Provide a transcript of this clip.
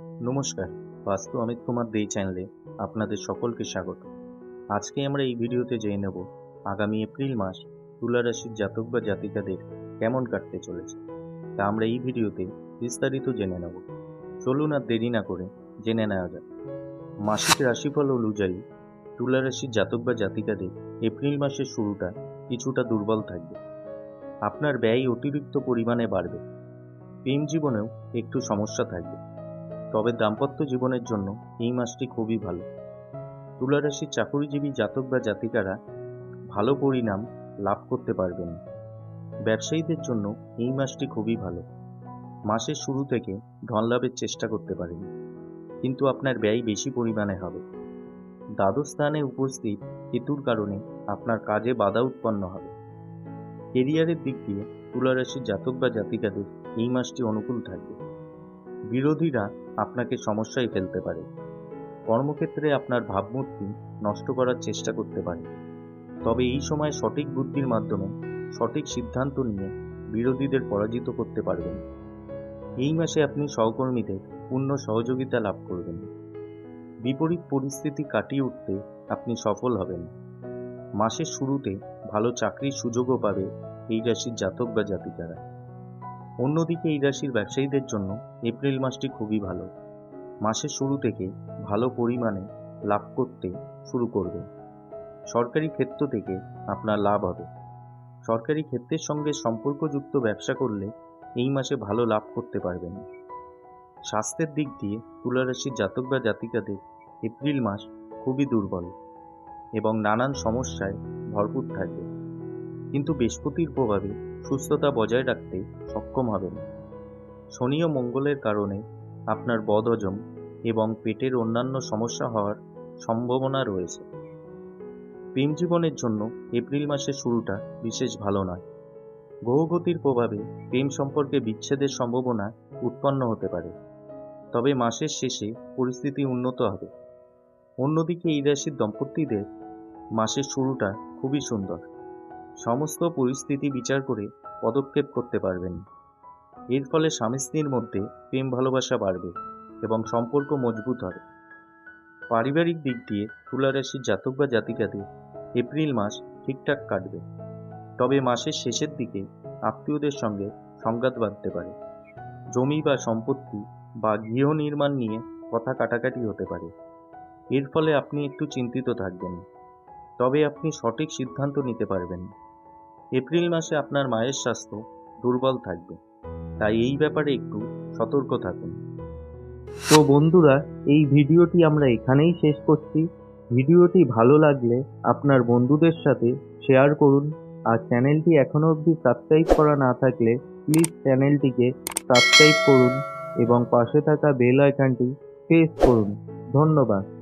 নমস্কার, বাস্তু অমিত কুমার দেই চ্যানেলে আপনাদের সকলকে স্বাগত। আজকে আমরা এই ভিডিওতে জেনে নেব, আগামী এপ্রিল মাস তুলা রাশির জাতক বা জাতিকাদের কেমন কাটতে চলেছে। তা আমরা এই ভিডিওতে বিস্তারিত জেনে নেব। চলুন আর দেরি না করে জেনে নেওয়া যাক। মাসিক রাশিফল অনুযায়ী তুলা রাশির জাতক বা জাতিকাদের এপ্রিল মাসের শুরুটা কিছুটা দুর্বল থাকবে। আপনার ব্যয় অতিরিক্ত পরিমাণে বাড়বে। প্রেম জীবনেও একটু সমস্যা থাকবে। তবে দাম্পত্য জীবনের জন্য এই মাসটি খুবই ভালো। তুলা রাশির চাকরিজীবী জাতক বা জাতিকারা ভালো পরিণাম লাভ করতে পারবেন ব্যবসায়ীদের জন্য এই মাসটি খুবই ভালো। মাসের শুরু থেকে ধন লাভের চেষ্টা করতে পারেন, কিন্তু আপনার ব্যয় বেশি পরিমাণে হবে। দ্বাদশ স্থানে উপস্থিত কেতুর কারণে আপনার কাজে বাধা উৎপন্ন হবে। কেরিয়ারের দিক দিয়ে তুলা রাশির জাতক বা জাতিকাদের এই মাসটি অনুকূল থাকবে। বিরোধীরা আপনাকে সমস্যায় ফেলতে পারে। কর্মক্ষেত্রে আপনার ভাবমূর্তি নষ্ট করার চেষ্টা করতে পারে। তবে এই সময় সঠিক বুদ্ধির মাধ্যমে সঠিক সিদ্ধান্ত নিয়ে বিরোধীদের পরাজিত করতে পারবেন। এই মাসে আপনি সহকর্মীদের পূর্ণ সহযোগিতা লাভ করবেন। বিপরীত পরিস্থিতি কাটিয়ে উঠতে আপনি সফল হবেন। মাসের শুরুতে ভালো চাকরির সুযোগও পাবে এই রাশির জাতক বা জাতিকারা। অন্যদিকে এই রাশির ব্যবসায়ীদের জন্য এপ্রিল মাসটি খুবই ভালো। মাসের শুরু থেকে ভালো পরিমাণে লাভ করতে শুরু করবে। সরকারি ক্ষেত্র থেকে আপনার লাভ হবে। সরকারি ক্ষেত্রের সঙ্গে সম্পর্কযুক্ত ব্যবসা করলে এই মাসে ভালো লাভ করতে পারবেন। স্বাস্থ্যের দিক দিয়ে তুলা রাশির জাতক বা জাতিকাদের এপ্রিল মাস খুবই দুর্বল এবং নানান সমস্যায় ভরপুর থাকবে কিন্তু বৃহস্পতির প্রভাবে সুস্থতা বজায় রাখতে সক্ষম হবেন। শনি ও মঙ্গলের কারণে আপনার বদহজম এবং পেটের অন্যান্য সমস্যা হওয়ার সম্ভাবনা রয়েছে। প্রেম জীবনের জন্য এপ্রিল মাসের শুরুটা বিশেষ ভালো নয়। গ্রহগতির প্রভাবে প্রেম সম্পর্কে বিচ্ছেদের সম্ভাবনা উৎপন্ন হতে পারে। তবে মাসের শেষে পরিস্থিতি উন্নত হবে। অন্যদিকে এই রাশির দম্পতিদের মাসের শুরুটা খুবই সুন্দর। সমস্ত পরিস্থিতি বিচার করে পদক্ষেপ করতে পারবেন। এর ফলে স্বামী স্ত্রীর মধ্যে প্রেম ভালোবাসা বাড়বে এবং সম্পর্ক মজবুত হবে। পারিবারিক দিক দিয়ে তুলা রাশির জাতক বা জাতিকাদের এপ্রিল মাস ঠিকঠাক কাটবে। তবে মাসের শেষের দিকে আত্মীয়দের সঙ্গে সংঘাত বাঁধতে পারে। জমি বা সম্পত্তি বা গৃহ নির্মাণ নিয়ে কথা কাটাকাটি হতে পারে। এর ফলে আপনি একটু চিন্তিত থাকবেন। তবে আপনি সঠিক সিদ্ধান্ত নিতে পারবেন। এপ্রিল মাসে আপনার মায়ের স্বাস্থ্য দুর্বল থাকবে। তাই এই ব্যাপারে একটু সতর্ক থাকুন। তো বন্ধুরা, এই ভিডিওটি আমরা এখানেই শেষ করছি। ভিডিওটি ভালো লাগলে আপনার বন্ধুদের সাথে শেয়ার করুন। আর চ্যানেলটি এখনও অবধি সাবস্ক্রাইব করা না থাকলে প্লিজ চ্যানেলটিকে সাবস্ক্রাইব করুন এবং পাশে থাকা বেল আইকনটি প্রেস করুন। ধন্যবাদ।